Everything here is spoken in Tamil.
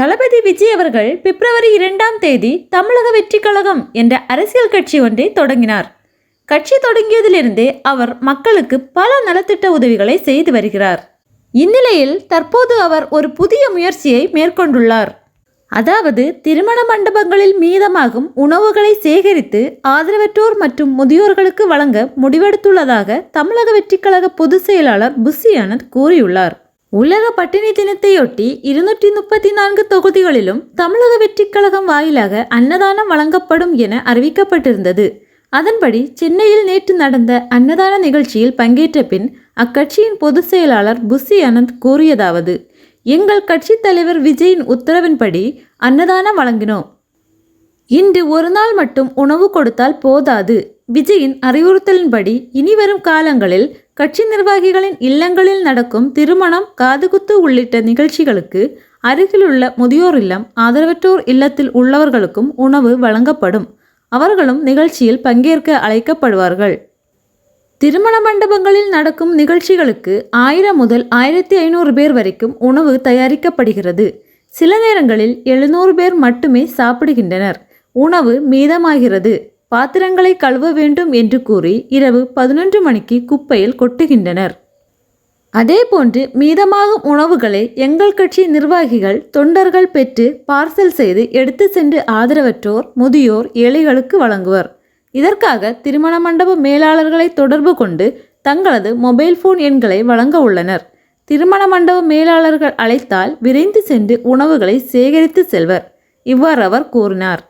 தளபதி விஜய் அவர்கள் பிப்ரவரி இரண்டாம் தேதி தமிழக வெற்றி கழகம் என்ற அரசியல் கட்சி ஒன்றை தொடங்கினார். கட்சி தொடங்கியதிலிருந்தே அவர் மக்களுக்கு பல நலத்திட்ட உதவிகளை செய்து வருகிறார். இந்நிலையில் தற்போது அவர் ஒரு புதிய முயற்சியை மேற்கொண்டுள்ளார். அதாவது திருமண மண்டபங்களில் மீதமாகும் உணவுகளை சேகரித்து ஆதரவற்றோர் மற்றும் முதியோர்களுக்கு வழங்க முடிவெடுத்துள்ளதாக தமிழக வெற்றிக்கழக பொதுச் செயலாளர் புஷி ஆனந்த் கூறியுள்ளார். உலக பட்டினி தினத்தையொட்டி இருநூற்றி முப்பத்தி நான்கு தொகுதிகளிலும் தமிழக வெற்றிக்கழகம் வாயிலாக அன்னதானம் வழங்கப்படும் என அறிவிக்கப்பட்டிருந்தது. அதன்படி சென்னையில் நேற்று நடந்த அன்னதான நிகழ்ச்சியில் பங்கேற்ற பின் அக்கட்சியின் பொதுச் செயலாளர் புஷி அனந்த் கூறியதாவது எங்கள் கட்சித் தலைவர் விஜயின் உத்தரவின்படி அன்னதானம் வழங்கினோம். இன்று ஒரு நாள் மட்டும் உணவு கொடுத்தால் போதாது. விஜயின் அறிவுறுத்தலின்படி இனிவரும் காலங்களில் கட்சி நிர்வாகிகளின் இல்லங்களில் நடக்கும் திருமணம் காதுகுத்து உள்ளிட்ட நிகழ்ச்சிகளுக்கு அருகிலுள்ள முதியோர் இல்லம் ஆதரவற்றோர் இல்லத்தில் உள்ளவர்களுக்கும் உணவு வழங்கப்படும். அவர்களும் நிகழ்ச்சியில் பங்கேற்க அழைக்கப்படுவார்கள். திருமண மண்டபங்களில் நடக்கும் நிகழ்ச்சிகளுக்கு ஆயிரம் முதல் ஆயிரத்தி ஐநூறு பேர் வரைக்கும் உணவு தயாரிக்கப்படுகிறது. சில நேரங்களில் எழுநூறு பேர் மட்டுமே சாப்பிடுகின்றனர். உணவு மீதமாகிறது. பாத்திரங்களை கழுவ வேண்டும் என்று கூறி இரவு பதினொன்று மணிக்கு குப்பையில் கொட்டுகின்றனர். அதேபோன்று மீதமாகும் உணவுகளை எங்கள் கட்சி நிர்வாகிகள் தொண்டர்கள் பெற்று பார்சல் செய்து எடுத்து சென்று ஆதரவற்றோர் முதியோர் ஏழைகளுக்கு வழங்குவர். இதற்காக திருமண மண்டப மேலாளர்களை தொடர்பு கொண்டு தங்களது மொபைல் போன் எண்களை வழங்க உள்ளனர். திருமண மண்டப மேலாளர்கள் அழைத்தால் விரைந்து சென்று உணவுகளை சேகரித்து செல்வர். இவ்வாறு அவர் கூறினார்.